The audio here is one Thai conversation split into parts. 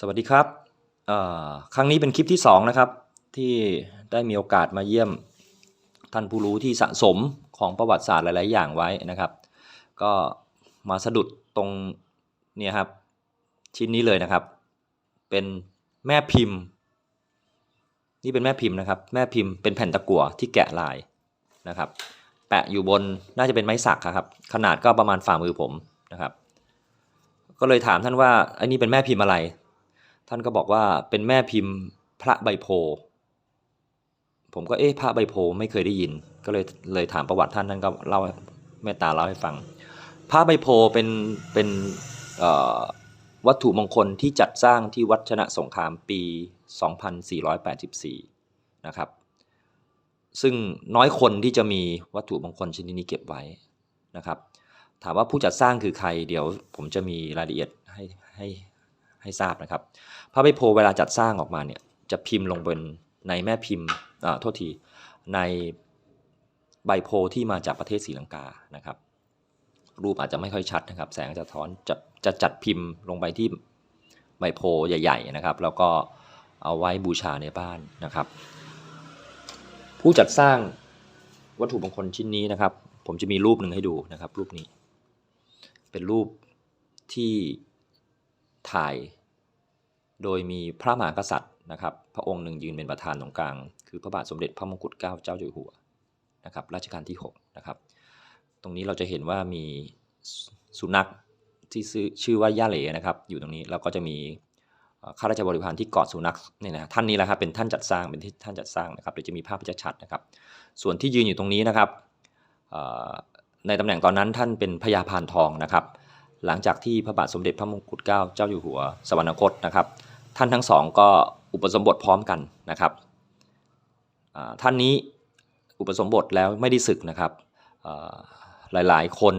สวัสดีครับ ครั้งนี้เป็นคลิปที่ 2 นะครับ ที่ได้มีโอกาสมาเยี่ยมท่านผู้รู้ที่สะสมของประวัติศาสตร์หลาย ๆ อย่างไว้นะครับ ก็มาสะดุดตรงเนี่ยครับชิ้นนี้เลยนะครับ เป็นแม่พิมพ์ นี่เป็นแม่พิมพ์นะครับ แม่พิมพ์เป็นแผ่นตะกั่วที่แกะลายนะครับ แปะอยู่บนน่าจะเป็นไม้สักครับ ขนาดก็ประมาณฝ่ามือผมนะครับ ก็เลยถามท่านว่าอันนี้เป็นแม่พิมพ์อะไร ท่านก็บอกว่าเป็นแม่พิมพ์พระใบโพ ผมก็เอ๊ะพระใบโพไม่เคยได้ยิน ก็เลยเลยถามประวัติท่านท่านก็เล่าเมตตาเล่าให้ฟัง พระใบโพเป็นเป็นวัตถุมงคลที่จัดสร้างที่วัดชนะสงครามปี 2484 นะครับ ซึ่งน้อยคนที่จะมีวัตถุมงคลชนิดนี้เก็บไว้นะครับ ถามว่าผู้จัดสร้างคือใคร เดี๋ยวผมจะมีรายละเอียดให้ให้ ให้ทราบนะครับพระใบโพเวลาจัดสร้างออกมาเนี่ยจะพิมพ์ลงบนในแม่พิมพ์อ่าโทษทีในใบโพที่มาจากประเทศศรีลังกานะครับ รูปอาจจะไม่ค่อยชัดนะครับ แสงจะท้อนจะจะจัดพิมพ์ลงไปที่ใบโพใหญ่ ๆนะครับ แล้วก็เอาไว้บูชาในบ้านนะครับ ผู้จัดสร้างวัตถุมงคลชิ้นนี้นะครับ ผมจะมีรูปหนึ่งให้ดูนะครับ รูปนี้ เป็นรูปที่ ถ่ายโดยมีพระมหากษัตริย์นะครับ พระองค์หนึ่งยืนเป็นประธานตรงกลาง คือพระบาทสมเด็จพระมงกุฎเกล้าเจ้าอยู่หัวนะครับรัชกาลที่6นะครับ ตรงนี้เราจะเห็นว่ามีสุนัขที่ชื่อว่าย่าเหลนะครับ อยู่ตรงนี้แล้วก็จะมีข้าราชบริพารที่เกาะสุนัขเนี่ยนะท่านนี้แหละครับเป็นท่านจัดสร้างเป็นที่ท่านจัดสร้างนะครับเดี๋ยวจะมีภาพจะชัดนะครับ ส่วนที่ยืนอยู่ตรงนี้นะครับในตำแหน่งตอนนั้นท่านเป็นพญาพานทองนะครับ หลังจากที่พระบาทสมเด็จพระมงกุฎเกล้าเจ้าอยู่หัวสวรรคตนะครับ ท่านทั้งสองก็อุปสมบทพร้อมกันนะครับท่านนี้อุปสมบทแล้วไม่ได้ศึกนะครับหลายๆ คน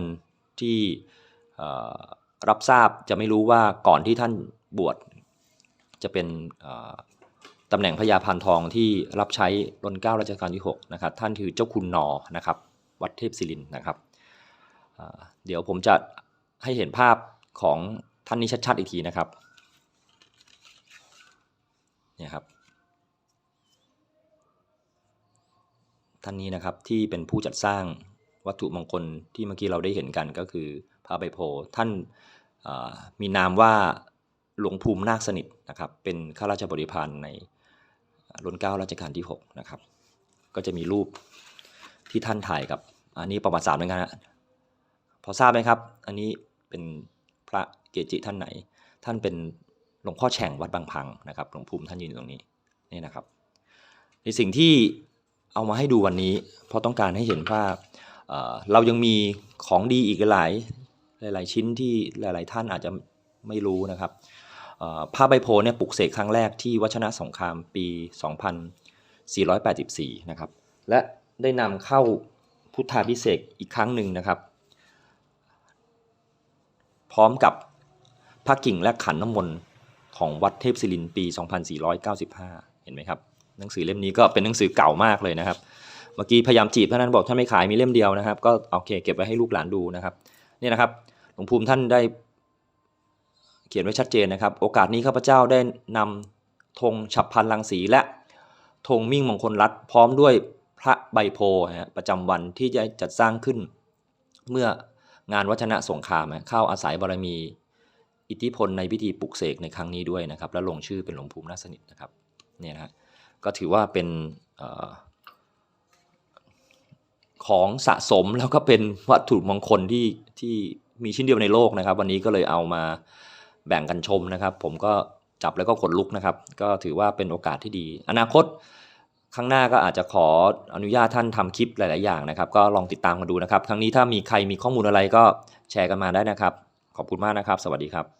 ที่รับทราบจะไม่รู้ว่าก่อนที่ท่านบวชจะเป็นตำแหน่งพญาพานทองที่รับใช้รนเก้ารัชกาลที่6นะครับท่านคือเจ้าคุณนอนะครับวัดเทพศิรินนะครับเดี๋ยวผมจะ ให้เห็นภาพของท่านนี้ชัดๆอีกทีนะครับเนี่ยครับท่านนี้นะครับที่เป็นผู้จัดสร้างวัตถุมงคลที่เมื่อกี้เราได้เห็นกันก็คือพระใบโพท่านมีนามว่าหลวงภูมินาคสนิทนะครับเป็นข้าราชบริพารในรุ่นเก้ารัชกาลที่6นะครับก็จะมีรูปที่ท่านถ่ายกับอันนี้ประวัติศาสตร์เหมือนกันนะพอทราบไหมครับ อันนี้ เป็นพระเกจิท่านไหน ท่านเป็นหลวงพ่อแฉ่งวัดบางพังนะครับหลวงภูมิท่านยืนอยู่ตรงนี้นี่นะครับในสิ่งที่เอามาให้ดูวันนี้ เพราะต้องการให้เห็นว่าเเรายังมีของดีอีกหลายหลาย ๆ ชิ้นที่หลาย ๆ ท่านอาจจะไม่รู้นะครับผ้าใบโพเนี่ยปลุกเสกครั้งแรกที่วัชนะสงครามปี 2484 นะครับ และได้นำเข้าพุทธาพิเศษอีกครั้งหนึ่งนะครับ พร้อมกับพระกิ่งและขันน้ำมนต์ของวัดเทพศิรินปี 2495 เห็นไหมครับ หนังสือเล่มนี้ก็เป็นหนังสือเก่ามากเลยนะครับ เมื่อกี้พยายามจีบท่านนั้นบอกท่านไม่ขายมีเล่มเดียวนะครับ ก็โอเคเก็บไว้ให้ลูกหลานดูนะครับนี่นะครับหลวงภูมิท่านได้เขียนไว้ชัดเจนนะครับ โอกาสนี้ข้าพเจ้าได้นำธงฉับพันรังสีและธงมิ่งมงคลรัตน์พร้อมด้วยพระใบโพประจำวันที่จะจัดสร้างขึ้นเมื่อ งานวัฒนสงครามเข้าอาศัยบารมี อิทธิพลในพิธีปลุกเสกในครั้งนี้ด้วยนะครับ และลงชื่อเป็นหลวงภูมินาสนิทนะครับเนี่ยนะก็ถือว่าเป็นออของสะสมแล้วก็เป็นวัตถุมงคลที่ที่มีชิ้นเดียวในโลกนะครับ วันนี้ก็เลยเอามาแบ่งกันชมนะครับ ผมก็จับแล้วก็ขนลุกนะครับ ก็ถือว่าเป็นโอกาสที่ดี อนาคต ข้างหน้าก็อาจจะขออนุญาตท่านทำคลิปหลาย ๆ อย่างนะครับ ก็ลองติดตามกันดูนะครับ ครั้งนี้ถ้ามีใครมีข้อมูลอะไรก็แชร์กันมาได้นะครับ ขอบคุณมากนะครับ สวัสดีครับ